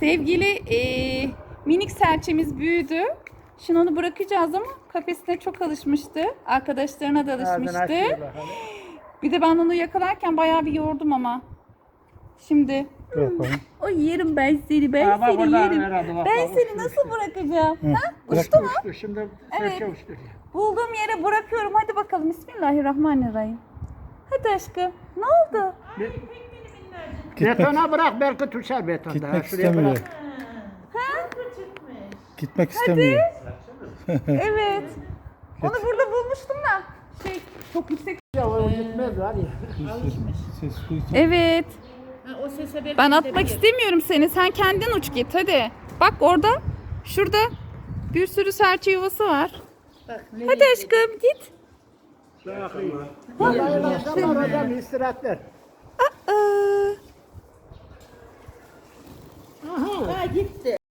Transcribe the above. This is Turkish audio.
Sevgili eee, minik serçemiz büyüdü. Şimdi onu bırakacağız ama kafesine çok alışmıştı. Arkadaşlarına da alışmıştı. Bir de ben onu yakalarken bayağı bir yordum ama. Şimdi o yerim ben seni, ben bak seni yerim. herhalde, bak, Ben bak, seni uçtu, nasıl uçtu. bırakacağım? Ha? bırak. Uçtu mu? Uçtu, Şimdi Evet. uçtu. Bulduğum yere bırakıyorum. Hadi bakalım. Bismillahirrahmanirrahim. Hadi aşkım. Ne oldu? Gitmek, Betona bırak belki düşer betonda. gitmek Ha, şuraya istemiyor. bırak. Gitmek istemiyor. Evet. Onu burada bulmuştum da. Şey çok yüksek. Ya o gitmez var ya. Ses duysun. Evet. Ha, o sese Ben atmak istemiyorum seni. Sen kendin uç git hadi. Bak orada. Şurada bir sürü serçe yuvası var. Bak, Hadi aşkım git. Vallahi akşamlar hocam istirahatler. 哎，给点。